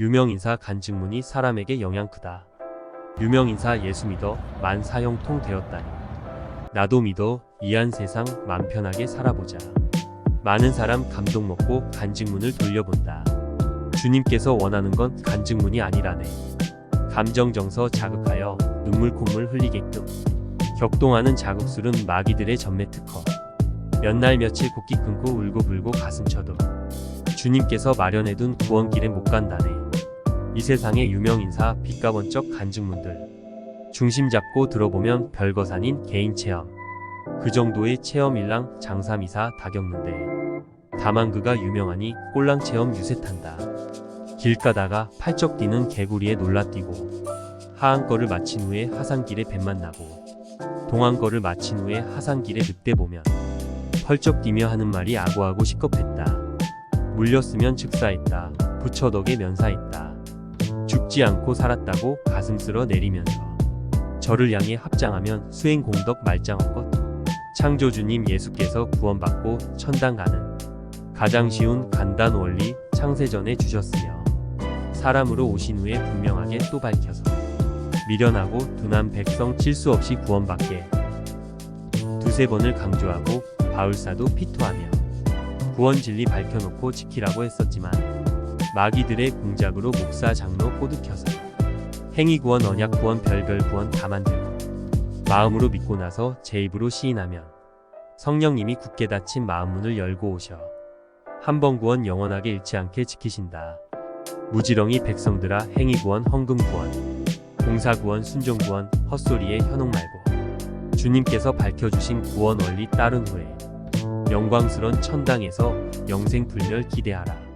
유명인사 간증문이 사람에게 영향 크다. 유명인사 예수 믿어 만 사형통 되었다니. 나도 믿어 이한 세상 맘 편하게 살아보자. 많은 사람 감동 먹고 간증문을 돌려본다. 주님께서 원하는 건 간증문이 아니라네. 감정 정서 자극하여 눈물 콧물 흘리게끔 격동하는 자극술은 마귀들의 전매 특허. 몇 날 며칠 곡기 끊고 울고 불고 가슴 쳐도 주님께서 마련해둔 구원길에 못 간다네. 이 세상의 유명인사 빛과 번쩍 간증문들 중심 잡고 들어보면 별것 아닌 개인 체험 그 정도의 체험일랑 장사미사 다 겪는데 다만 그가 유명하니 꼴랑 체험 유세 탄다. 길 가다가 팔쩍 뛰는 개구리에 놀라 뛰고 하한 거를 마친 후에 하산길에 뱀 만 나고 동한 거를 마친 후에 하산길에 늑대 보면 펄쩍 뛰며 하는 말이 아고하고 시겁했다. 물렸으면 즉사했다. 부처덕에 면사했다. 죽지 않고 살았다고 가슴 쓸어 내리면서 저를 향해 합장하면 수행 공덕 말짱한 것 창조주님 예수께서 구원받고 천당 가는 가장 쉬운 간단 원리 창세전에 주셨으며 사람으로 오신 후에 분명하게 또 밝혀서 미련하고 둔한 백성 칠수 없이 구원받게 두세 번을 강조하고 바울사도 피토하며 구원 진리 밝혀놓고 지키라고 했었지만 마귀들의 공작으로 목사 장로 꼬드켜서 행위 구원 언약 구원 별별 구원 다 만들고 마음으로 믿고 나서 제 입으로 시인하면 성령님이 굳게 닫힌 마음 문을 열고 오셔 한 번 구원 영원하게 잃지 않게 지키신다. 무지렁이 백성들아 행위 구원 헌금 구원 공사 구원 순종 구원 헛소리에 현혹 말고 주님께서 밝혀주신 구원 원리 따른 후에 영광스런 천당에서 영생 불멸 기대하라.